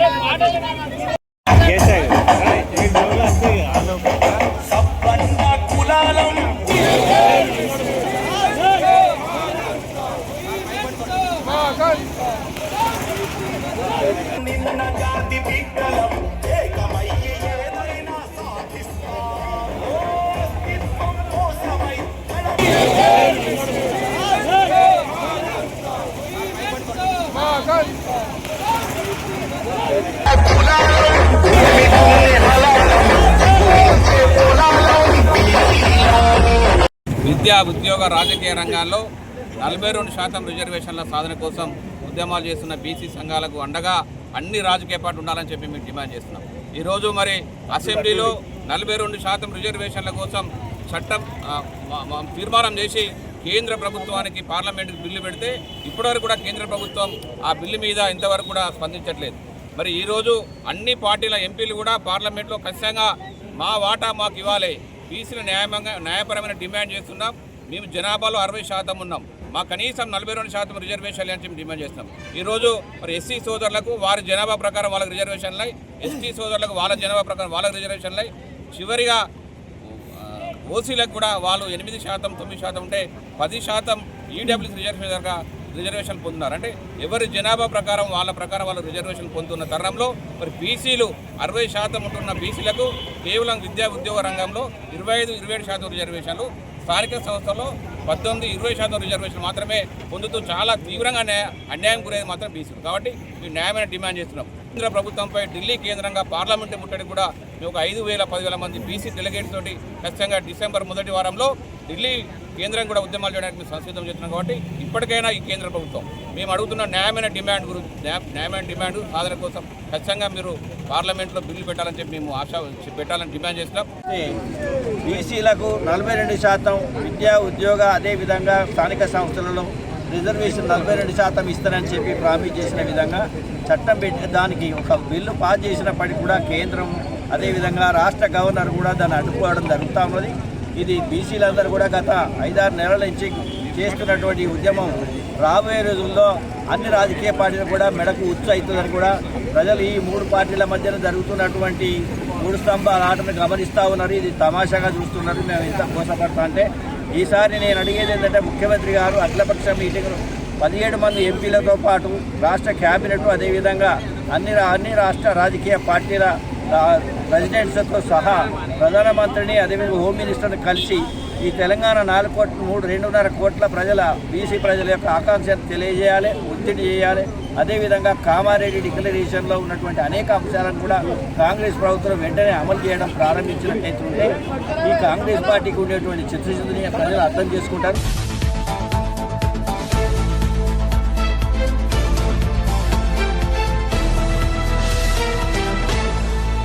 Yang ada di? విద్యా ఉద్యోగ రాజకీయ రంగాల్లో నలభై రెండు శాతం రిజర్వేషన్ల సాధన కోసం ఉద్యమాలు చేస్తున్న బీసీ సంఘాలకు అండగా అన్ని రాజకీయ పార్టీ ఉండాలని చెప్పి మేము డిమాండ్ చేస్తున్నాం. ఈరోజు మరి అసెంబ్లీలో నలభై రెండు శాతం రిజర్వేషన్ల కోసం చట్టం తీర్మానం చేసి కేంద్ర ప్రభుత్వానికి పార్లమెంట్కి బిల్లు పెడితే ఇప్పటివరకు కూడా కేంద్ర ప్రభుత్వం ఆ బిల్లు మీద ఇంతవరకు కూడా స్పందించట్లేదు. మరి ఈరోజు అన్ని పార్టీల ఎంపీలు కూడా పార్లమెంట్లో ఖచ్చితంగా మా వాటా మాకు ఇవ్వాలి. బీసీలు న్యాయంగా న్యాయపరమైన డిమాండ్ చేస్తున్నాం. మేము జనాభాలో అరవై శాతం ఉన్నాం. మా కనీసం నలభై రెండు శాతం రిజర్వేషన్లు అని చెప్పి డిమాండ్ చేస్తాం ఈరోజు మరి ఎస్సీ సోదరులకు వారి జనాభా ప్రకారం వాళ్ళకి రిజర్వేషన్లు ఎస్టీ సోదరులకు వాళ్ళ జనాభా ప్రకారం వాళ్ళకి రిజర్వేషన్లు చివరిగా ఓసీలకు కూడా వాళ్ళు ఎనిమిది శాతం తొమ్మిది శాతం ఉంటే పది శాతం ఈడబ్ల్యూసీ రిజర్వేషన్ దగ్గర రిజర్వేషన్ పొందుతున్నారు. అంటే ఎవరి జనాభా ప్రకారం వాళ్ళ ప్రకారం వాళ్ళు రిజర్వేషన్ పొందుతున్న తరుణంలో మరి బీసీలు అరవై శాతం ఉంటున్న బీసీలకు కేవలం విద్యా ఉద్యోగ రంగంలో ఇరవై ఐదు ఇరవై ఏడు శాతం రిజర్వేషన్లు. స్థానిక సంస్థల్లో పద్దెనిమిది ఇరవై శాతం రిజర్వేషన్ మాత్రమే పొందుతూ చాలా తీవ్రంగా న్యాయ అన్యాయం గురేది మాత్రం బీసీలు. కాబట్టి మేము న్యాయమైన డిమాండ్ చేస్తున్నాం. కేంద్ర ప్రభుత్వంపై ఢిల్లీ కేంద్రంగా పార్లమెంటు ముట్టడి కూడా మేము ఒక ఐదు వేల పదివేల మంది బీసీ డెలిగేట్స్ తోటి ఖచ్చితంగా డిసెంబర్ మొదటి వారంలో ఢిల్లీ కేంద్రం కూడా ఉద్యమాలు చేయడానికి సంసిద్ధం చేస్తున్నాం కాబట్టి ఇప్పటికైనా ఈ కేంద్ర ప్రభుత్వం మేము అడుగుతున్న న్యాయమైన డిమాండ్ గురించి న్యాయ- న్యాయమైన డిమాండ్ సాధన కోసం ఖచ్చితంగా మీరు పార్లమెంట్ పార్లమెంట్లో బిల్లు పెట్టాలని చెప్పి మేము ఆశ పెట్టాలని డిమాండ్ చేస్తున్నాం. బీసీలకు నలభై రెండు శాతం విద్యా ఉద్యోగ అదేవిధంగా స్థానిక సంస్థలలో రిజర్వేషన్ నలభై రెండు శాతం ఇస్తారని చెప్పి ప్రామిస్ చేసిన విధంగా చట్టం పెట్టి దానికి ఒక బిల్లు పాస్ చేసినప్పటికీ కూడా కేంద్రం అదేవిధంగా రాష్ట్ర గవర్నర్ కూడా దాన్ని అడ్డుకోవడం జరుగుతూ ఉన్నది. ఇది బీసీలందరూ కూడా గత ఐదారు నెలల నుంచి చేస్తున్నటువంటి ఉద్యమం రాబోయే రోజుల్లో అన్ని రాజకీయ పార్టీలు కూడా మెడకు ఉచ్చు అవుతుందని కూడా ప్రజలు ఈ మూడు పార్టీల మధ్యన జరుగుతున్నటువంటి మూడు స్తంభాల ఆటను గమనిస్తూ ఉన్నారు. ఇది తమాషాగా చూస్తున్నారు. మేము ఎంత మోసపడతా అంటే ఈసారి నేను అడిగేది ఏంటంటే ముఖ్యమంత్రి గారు అఖిలపక్ష మీటింగ్ పదిహేడు మంది ఎంపీలతో పాటు రాష్ట్ర క్యాబినెట్ అదేవిధంగా అన్ని రా- అన్ని రాష్ట్ర రాజకీయ పార్టీల ప్రెసిడెంట్స్తో సహా ప్రధానమంత్రిని అదేవిధంగా హోమ్ మినిస్టర్ని కలిసి ఈ తెలంగాణ నాలుగు కోట్ల మూడు రెండున్నర కోట్ల ప్రజల బీసీ ప్రజల యొక్క ఆకాంక్షను తెలియజేయాలి ఒత్తిడి చేయాలి. అదేవిధంగా కామారెడ్డి డిక్లరేషన్లో ఉన్నటువంటి అనేక అంశాలను కూడా కాంగ్రెస్ ప్రభుత్వం వెంటనే అమలు చేయడం ప్రారంభించినట్టయితే ఈ కాంగ్రెస్ పార్టీకి ఉండేటువంటి చిత్తశుద్ధిని ప్రజలు అర్థం చేసుకుంటారు.